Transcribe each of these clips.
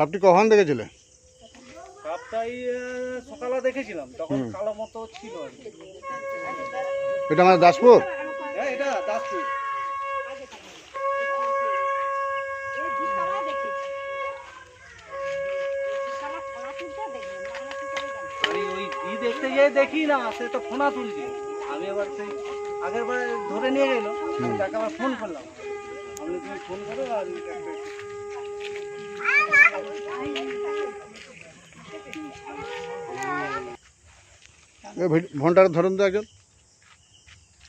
সাপটি কখন দেখেছিলে? সাপটাই আহ, সকালে দেখেছিলাম তখন। কালো মতো ছিল এটা আমাদের দাসপুর? হ্যাঁ এটা দাসপুর। দেখতে গিয়ে দেখি না সে তো ফোনা তুলছে। আমি এবার সেই আগের বার ধরে নিয়ে গেল তাকে আবার ফোন করলাম। আমি তুমি ফোন করো আর ফোনটা ধরুন তো একজন।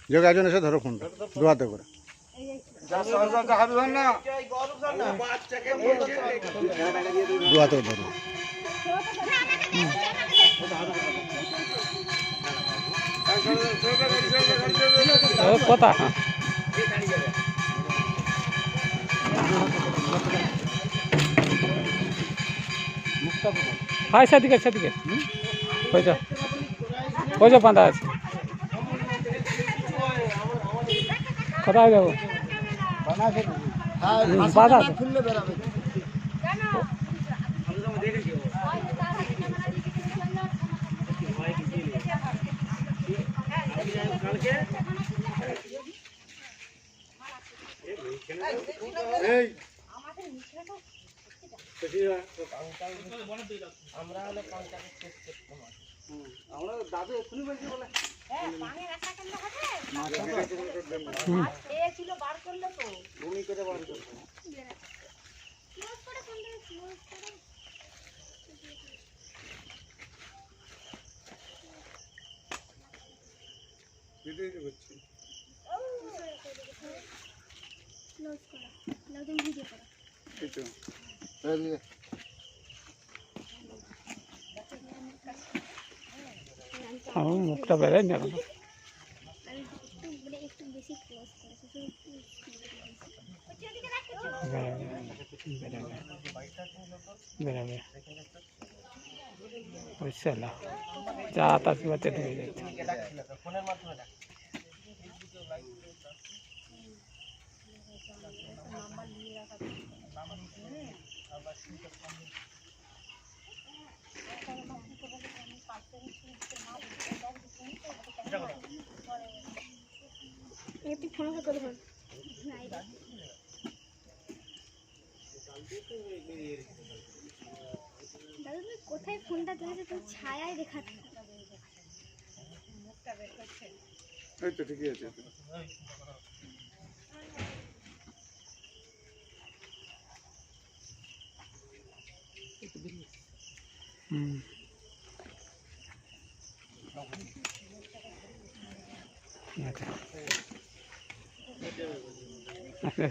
যে হোক একজন এসে ধরো ফোনটা দু হাতে করে। দু হাতে ধরো। কথা। হ্যাঁ সেদিকে সেদিকে। ওই তো। ওই যে বাঁধা আছে। কোথায় যাব? আছে। আমরা দাদু এক্ষুনি বলছি বলে ছিল বার করল তো ভূমি করে বার করতে ভিডিও করা আমার মুখটা বেরোয় না এখনও। আমি একটু মানে একটু বেশি ক্লোজ করেছি শুধু একটু বেরোবে বেরোবে বুঝছে না যা একটু ফোন দাদা তুমি কোথায় ফোনটা ধরেছো তুমি ছায়ায় দেখাচ্ছ ঠিকই আছে। আচ্ছা আচ্ছা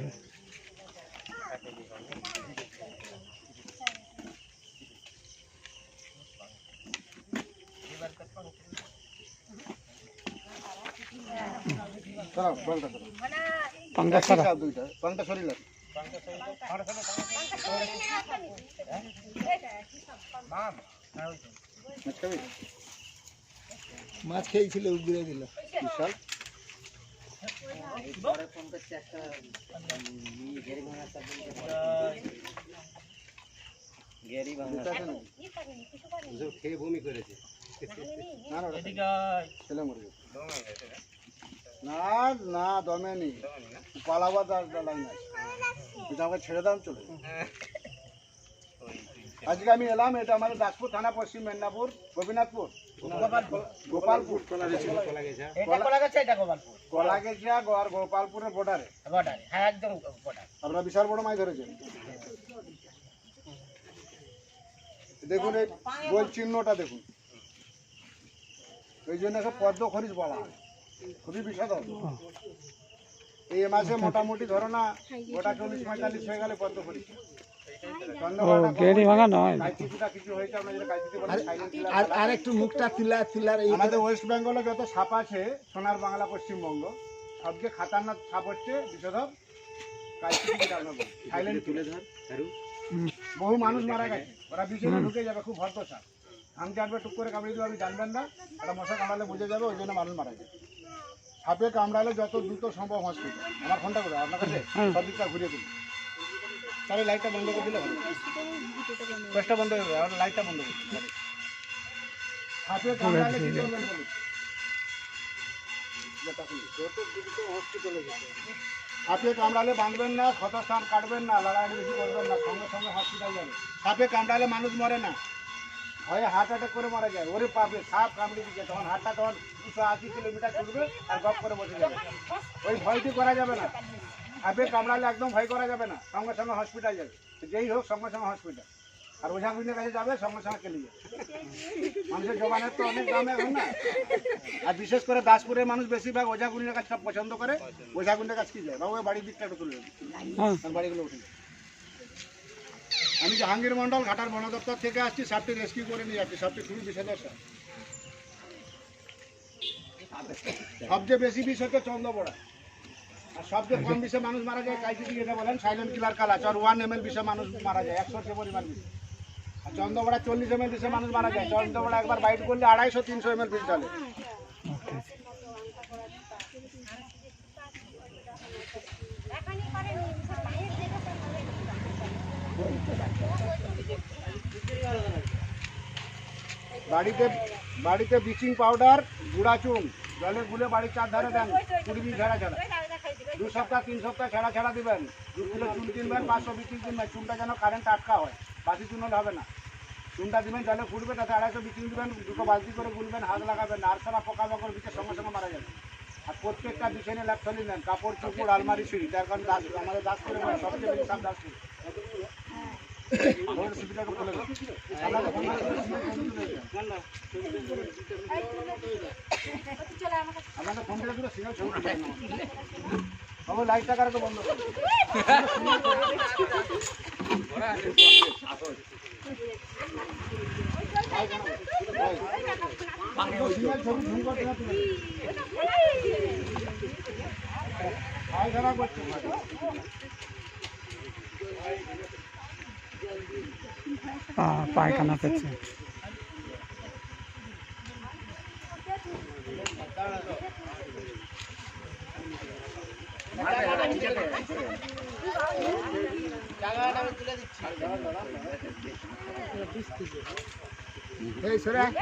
সরাও বলটা সরাও পাঙ্গা একই সারা মাছ খেয়েছিল উগড়ে দিল। বিশাল? খেয়ে ভূমি করেছে। না না না না দমে নেই। পালাবার লাইন আছে আমাকে ছেড়ে দাম চলে আজকে আমি এলাম এটা আমাদের দাসপুর থানা পশ্চিম মেদিনীপুর গোপীনাথপুর। গোপালপুর। কলাগেছিয়া আর গোপালপুরের বর্ডারে বর্ডারে হ্যাঁ একদম বর্ডার আপনারা বিশাল বড় মাছ ধরেছেন। দেখুন এই গোল চিহ্নটা দেখুন। ওই জন্য পদ্ম খরিচ বলা হয়। খুবই বিষাদ এই মাসে মোটামুটি ধরো না গোটা চল্লিশ পঁয়তাল্লিশ হয়ে গেলে silent killer আর। একটু মুখটা তুলা তুলার এই আমাদের ওয়েস্ট বেঙ্গলে যত সাপ আছে সোনার বাংলা পশ্চিমবঙ্গ সবচেয়ে খাতারনাক সাপ হচ্ছে ধর বহু মানুষ মারা গেছে। ওরা বিছানে ঢুকে যাবে খুব ভদ্র সাপ। আমি জানবে টুক করে কামড়ে দেবো আমি জানবেন না। একটা মশা কামড়ালে বুঝে যাবে ওই জন্য মানুষ মারা যায় সাপে কামড়ালে যত দ্রুত সম্ভব হসপিটাল আমার ফোনটা করে আপনার কাছে সব দিকটা ঘুরিয়ে দিন। তাহলে লাইটটা বন্ধ করে দিলে ভালো ফ্ল্যাশটা বন্ধ হয়ে যাবে লাইটটা বন্ধ করে সাপে কামড়ালে কি করবেন বলুন সাপে কামড়ালে বাঁধবেন না ক্ষতস্থান কাটবেন না লড়াই বেশি করবেন না সঙ্গে সঙ্গে হসপিটাল যাবেন। সাপে কামড়ালে মানুষ মরে না। হয় হার্ট অ্যাটাক করে মারা যায়। ওরে পাবে সাপ কামড়ে দিচ্ছে। তখন হার্টটা তখন দুশো আশি কিলোমিটার ছুটবে আর গপ করে বসে যাবে। ওই ভয়টি করা যাবে না। সাপে কামড়ালে একদম ভয় করা যাবে না। সঙ্গে সঙ্গে হসপিটাল যাবে। যেই হোক সঙ্গে সঙ্গে হসপিটাল আর ওঝাগুলির কাছে যাবে সঙ্গে সঙ্গে কেলে যাবে। মানুষের জবানের তো অনেক দাম এখন না। আর বিশেষ করে দাসপুরের মানুষ বেশিরভাগ ওঝাগুলির কাছে সব পছন্দ করে। ওঝাগুলির কাছে কি যায়? বাবু বাড়ির দিকটা একটু তুলে। হ্যাঁ। বাড়িগুলো উঠে যায়। আমি জাহাঙ্গীর মন্ডল ঘাটার বন দপ্তর থেকে আসছি, সাপটি রেস্কিউ করে নিয়ে যাচ্ছি। সাপটি খুবই বিষাদর সাপ। সবচেয়ে বেশি বিষ হচ্ছে চন্দ্রপড়া। আর সবচেয়ে কম বিষে মানুষ মারা যায় কাইটি যেটা বলেন সাইলেন্ট কিলার কালাচ আর ওয়ান এম এল বিষে মানুষ মারা যায়, একশো পরিমাণ বিষ। আর চন্দ্রপড়া চল্লিশ এম এল বিষে মানুষ মারা যায়। চন্দ্রপড়া একবার বাইট করলে আড়াইশো, তিনশো এম এল বিষ চলে বাড়িতে বাড়িতে ব্লিচিং পাউডার গুঁড়া চুন, জলে গুলে বাড়ির চার ধারে দেন, কুড়ি দিন ছাড়া ছাড়া। দু সপ্তাহ, তিন সপ্তাহ ছাড়া ছাড়া দিবেন। দু কিলো চুন কিনবেন, পাঁচশো বিক্রি কিনবেন, চুনটা যেন কারেন্ট আটকা হয়। বাসি চুন হলে হবে না। চুনটা দিবেন, জলে ফুটবে, তাতে আড়াইশো বিক্রি দিবেন, দুটো বালতি করে গুলবেন, হাত লাগাবেন, আর সারা পোকা মাকড় বিচে সঙ্গে সঙ্গে মারা যাবে। আর প্রত্যেকটা বিছানে ল্যাপথলি নেন, কাপড় চুপুর আলমারি, সিঁড়ি, তার কারণ দাস আমাদের দাস করে সবচেয়ে বেশি দাস বাবু লাইটটা কারও বন্ধ করছে পায়খানা পেয়েছে এই সরে আয়।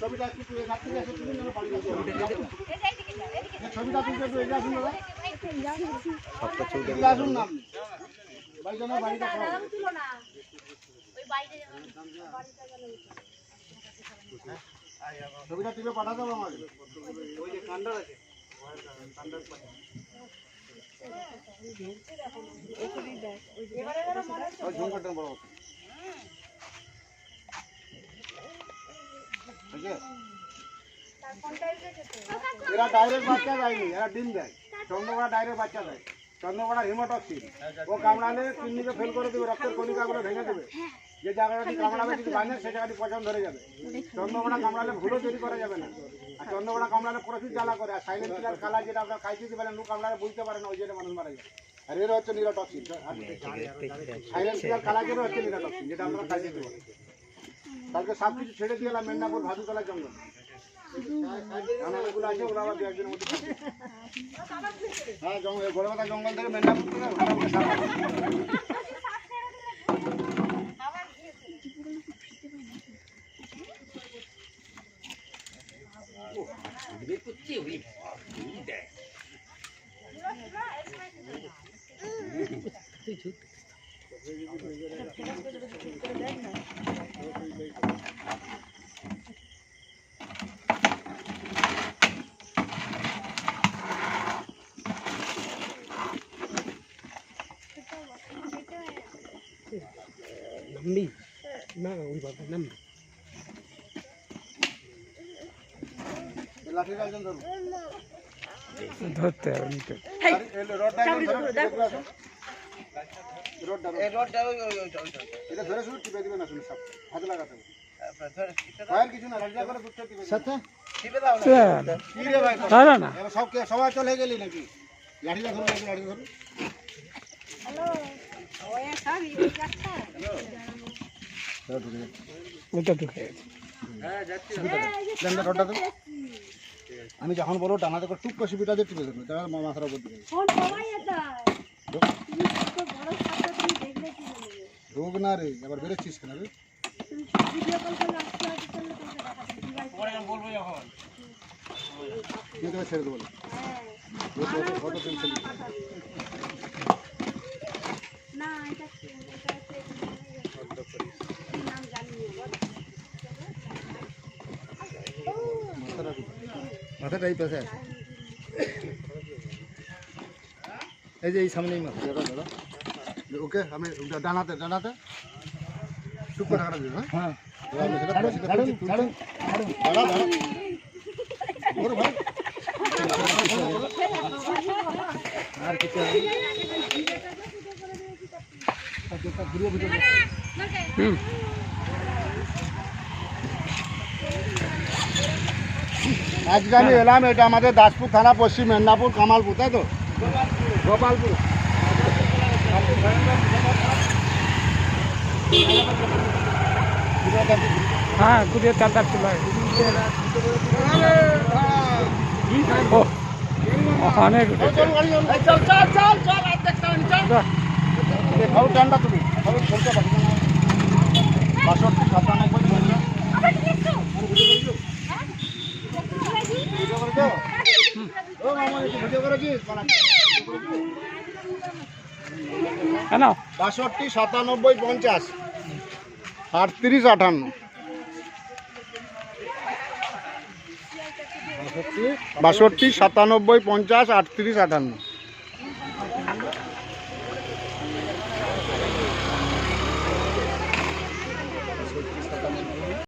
ছবিটা একটু তুলে রাখতে গেছে তুমি যেন বাড়ি যাও। এই ছবিটা তুলতে আসুন দাদা না। আপনি বাড়িটা খাওয়া ছবিটা তুলে পাঠাতে হবে আমাকে। ওই যে কান্ডার আছে। ওই ঝুম বড় আছে? এরা ডাইরেক্ট বাচ্চা দেয়নি এরা ডিম দেয়। চন্দ্রকোড়া ডাইরেক্ট বাচ্চা দেয়। চন্দ্রকোড়া হিমোটক্সিন ও কামড়ালে কিডনিকে ফেল করে দেবে, রক্তের কণিকাগুলো ভেঙে দেবে। যে জায়গাটি কামড়াবে, যদি বাঁধে, সে জায়গাটি পচন ধরে যাবে। চন্দ্রকোড়া কামড়ালে ভুলও তৈরি করা যাবে না। আর চন্দ্রকোড়া কামড়ালে প্রচুর জ্বালা করে, আর সাইলেন্ট কিলার কালা যেটা আপনার খাইতে পারেন লোক কামড়ালে বুঝতে পারে না, ওই জন্য মানুষ মারা যায়। আর এর হচ্ছে নিরোটক্সিন সাইলেন্ট কিলার কালা যেটা হচ্ছে নিরোটক্সিন যেটা আপনারা খাইতে পারেন কালকে সব কিছু ছেড়ে দিয়ে এলাম, মেদিনীপুর ভাদুতলা জঙ্গল। একজনের মধ্যে থাকে। হ্যাঁ জঙ্গল গোলবাতা জঙ্গল থেকে মেদিনীপুর থেকে মোটামুটি সাত আট এই লাঠিটা একজন ধরুন। ধরতে হবে নিতে গাড়ি- এই রডটা একজন ধরুন, টিপে আসুন। রডটা, রড। এই রোডটা ওই ওই ওইটা ওইটা এটা ধরে শুধু টিপে দিবেন আসুন সব হাতে লাগাতে হবে আপনার ধরে টিপে দাও ভয়ের কিছু না লাঠিটা করে দুধটা টিপে দিবেন। টিপে দাও না চল। কি রে ভাই ধরো না এবার সব কে- সবাই চলে গেলি নাকি লাঠিটা ধরুন লাঠি লাঠি হ্যাঁ আমি যখন বলব করে টুক করে সিপিটা দিয়ে টিপে দেবো মাথার উপর দিকে রোগ না রে আবার বেরোচ্ছিস কেন রে? ছেড়ে দেবো। হ্যাঁ। ফটো তুলছে না এটা? এটা নাম জানি মাথাটা এই পাশে এই যে এই সামনেই মাথা। দাদা দাদা ওকে আমি ডানাতে ডানাতে। টুক টাকাটা হ্যাঁ? আর কিছু হুম। আজকে আমি এলাম এটা আমাদের দাসপুর থানা পশ্চিম মেদিনীপুর কামালপুর তাই তো? গোপালপুর। হ্যাঁ কুড়িয়ে চার কিলো ও অনেক। চল চল চল। চল। তুমি। কেন? বাষট্টি সাতানব্বই পঞ্চাশ। আটত্রিশ আটান্ন। বাষট্টি সাতানব্বই পঞ্চাশ আটত্রিশ আটান্ন।